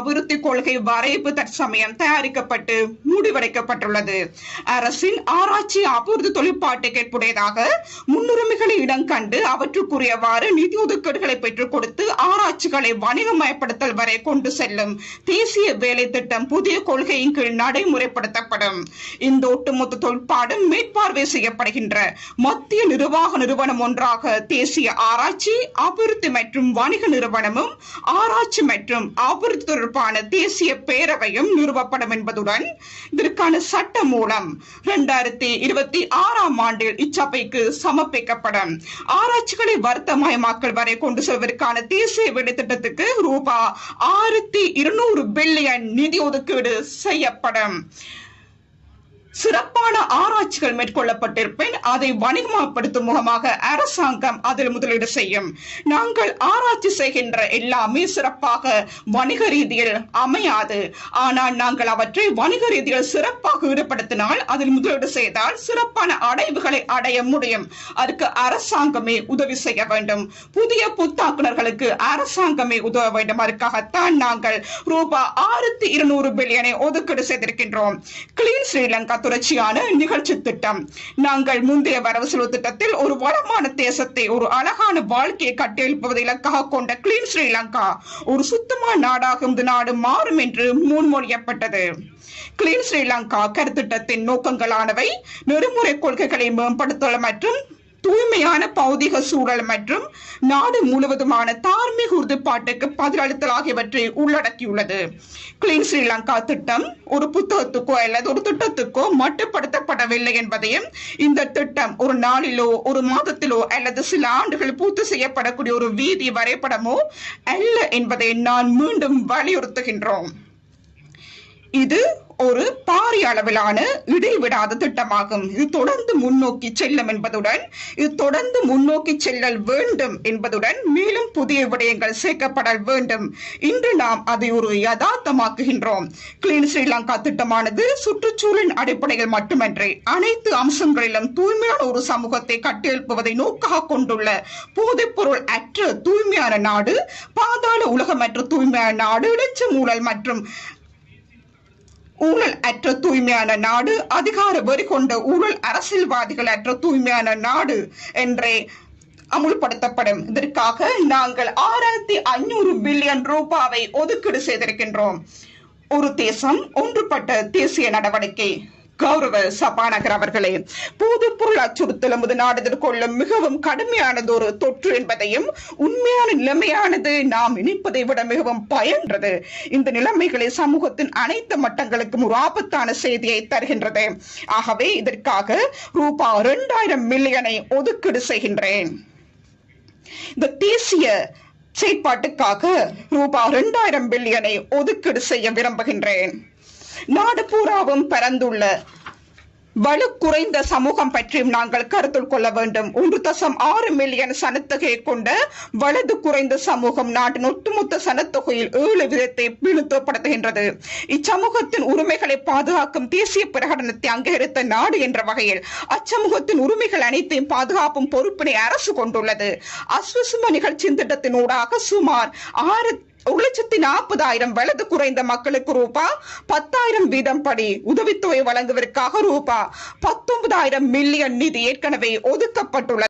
അവർ அபிவிருத்தி கொள்கை வரைவு தற்சமயம் தயாரிக்கப்பட்டு முடிவடைக்கப்பட்டுள்ளது. அரசின் ஆராய்ச்சி அபிவிருத்தி தொழிற்பாட்டு கேட்புடையதாக முன்னுரிமைகளை இடம் கண்டு அவற்றுக்குரியவாறு நிதி ஒதுக்கீடுகளை பெற்றுக் கொடுத்து ஆராய்ச்சிகளை வணிகமயப்படுத்தல் வரை கொண்டு செல்லும் தேசிய வேலை திட்டம் புதிய கொள்கையின் கீழ் நடைமுறைப்படுத்தப்படும். இந்த ஒட்டுமொத்த தொழிற்பாடும் மேற்பார்வை செய்யப்படுகின்ற மத்திய நிர்வாக நிறுவனம் ஒன்றாக தேசிய ஆராய்ச்சி அபிவிருத்தி மற்றும் வணிக நிறுவனமும் ஆராய்ச்சி மற்றும் அபிவிருத்தி தொடர்பான தேசிய பேரவையும் நிறுவப்படும் என்பதுடன் இதற்கான சட்ட மூலம் இரண்டாயிரத்தி இருபத்தி ஆறாம் ஆண்டில் இச்சபைக்கு சமர்ப்பிக்கப்படும். ஆராய்ச்சிகளை வர்த்தமயமாக்கல் வரை கொண்டு செல்வதற்கான தேசிய விடை திட்டத்துக்கு ரூபாய் ஆயிரத்தி இருநூறு பில்லியன் நிதி ஒதுக்கீடு செய்யப்படும். சிறப்பான ஆராய்ச்சிகள் மேற்கொள்ளப்பட்டிருப்பின். அதை வணிகமாகப்படுத்தும் முகமாக அரசாங்கம் அதில் முதலீடு செய்யும். நாங்கள் ஆராய்ச்சி செய்கின்ற எல்லாமே சிறப்பாக வணிக ரீதியில் அமையாது. ஆனால் நாங்கள் அவற்றை வணிக ரீதியில் சிறப்பாக ஈடுபடுத்தினால் அதில் முதலீடு செய்தால் சிறப்பான அடைவுகளை அடைய முடியும். அதற்கு அரசாங்கமே உதவி செய்ய வேண்டும். புதிய புத்தாக்குனர்களுக்கு அரசாங்கமே உதவ வேண்டும். அதற்காகத்தான் நாங்கள் ரூபாய் ஆயிரத்தி இருநூறு பில்லியனை ஒதுக்கீடு செய்திருக்கின்றோம். கிளீன் ஸ்ரீலங்கா தொடர்ச்சியான நிகழ்ச்சி திட்டம். நாங்கள் முந்தைய வரவு செலவு திட்டத்தில் ஒரு வளமான தேசத்தை ஒரு அழகான வாழ்க்கையை கட்டியெழுப்புவதை இலக்காக கொண்ட கிளீன் ஸ்ரீலங்கா ஒரு சுத்தமான நாடாக இந்த நாடு மாறும் என்று முன்மொழியப்பட்டது. கிளீன் ஸ்ரீலங்கா கருத்திட்டத்தின் நோக்கங்களானவை நெறிமுறை கொள்கைகளை மேம்படுத்தல் மற்றும் தூய்மையான பௌதிக சூழல் மற்றும் நாடு முழுவதுமான தார்மீக உறுதிப்பாட்டுக்கு பதிலளித்தல் ஆகியவற்றை உள்ளடக்கியுள்ளது. கிளீன் ஸ்ரீலங்கா திட்டம் ஒரு புத்தகத்துக்கோ அல்லது ஒரு திட்டத்துக்கோ மட்டுப்படுத்தப்படவில்லை என்பதையும் இந்த திட்டம் ஒரு நாளிலோ ஒரு மாதத்திலோ அல்லது சில ஆண்டுகள் பூர்த்தி செய்யப்படக்கூடிய ஒரு வீதி வரைபடமோ அல்ல என்பதை நான் மீண்டும் வலியுறுத்துகின்றோம். இது ஒரு பாரிய அளவிலான இடைவிடாத திட்டமாகும். இது தொடர்ந்து முன்னோக்கி செல்லும் என்பதுடன் இது தொடர்ந்து முன்னோக்கி செல்லல் வேண்டும் என்பதுடன் மேலும் புதிய விடயங்கள் சேர்க்கப்படல் வேண்டும். இன்று நாம் அதை ஒரு யதார்த்தமாக்குகின்றோம். கிளீன் ஸ்ரீலங்கா திட்டமானது சுற்றுச்சூழலின் அடிப்படையில் மட்டுமன்றி அனைத்து அம்சங்களிலும் தூய்மையான ஒரு சமூகத்தை கட்டியெழுப்புவதை நோக்காக கொண்டுள்ள போதைப்பொருள் அற்ற தூய்மையான நாடு பாதாள உலகமற்ற தூய்மையான நாடு இளைச்ச மூழல் மற்றும் ஊழல் அற்ற தூய்மையான நாடு அதிகார வெறி கொண்ட ஊழல் அரசியல்வாதிகள் அற்ற தூய்மையான நாடு என்றே அமுல்படுத்தப்படும். இதற்காக நாங்கள் ஆறாயிரத்தி ஐநூறு பில்லியன் ரூபாவை ஒதுக்கீடு செய்திருக்கின்றோம். ஒரு தேசம் ஒன்றுபட்ட தேசிய நடவடிக்கை. கௌரவ சபாநகர் அவர்களே போதைப்பொருள் அச்சுறுத்தல் நமது நாடு எதிர்கொள்ளும் மிகவும் கடுமையானது ஒரு தொற்று என்பதையும் உண்மையான நிலைமையானது நாம் நினைப்பதை விட மிகவும் பயன்றது. இந்த நிலைமைகளை சமூகத்தின் அனைத்து மட்டங்களுக்கும் ஒரு ஆபத்தான செய்தியை தருகின்றது. ஆகவே இதற்காக ரூபாய் இரண்டாயிரம் மில்லியனை ஒதுக்கீடு செய்கின்றேன். இந்த தேசிய செயற்பாட்டுக்காக ரூபாய் இரண்டாயிரம் பில்லியனை ஒதுக்கீடு செய்ய விரும்புகின்றேன். நாடு பூராவும் பரந்துள்ள வலு குறைந்த சமூகம் பற்றியும் நாங்கள் கருத்தில் கொள்ள வேண்டும். ஒன்று தசம் ஆறு மில்லியன் சனத்தொகையை கொண்ட வலது குறைந்த சமூகம் நாட்டின் ஒட்டுமொத்த சனத்தொகையில் ஏழு விதத்தை பிழுத்தப்படுத்துகின்றது இச்சமூகத்தின் உரிமைகளை பாதுகாக்கும் தேசிய பிரகடனத்தை அங்கீகரித்த நாடு என்ற வகையில் அச்சமூகத்தின் உரிமைகள் அனைத்தையும் பாதுகாப்பும் பொறுப்பினை அரசு கொண்டுள்ளது. அஸ்வசும நிகழ்ச்சி திட்டத்தின் ஊடாக சுமார் ஆறு ஒரு லட்சத்தி நாற்பதாயிரம் வலது குறைந்த மக்களுக்கு ரூபா பத்தாயிரம் வீதம் படி உதவித்தொகை வழங்குவதற்காக ரூபா. பத்தொன்பதாயிரம் மில்லியன் நிதி ஏற்கனவே ஒதுக்கப்பட்டுள்ளது.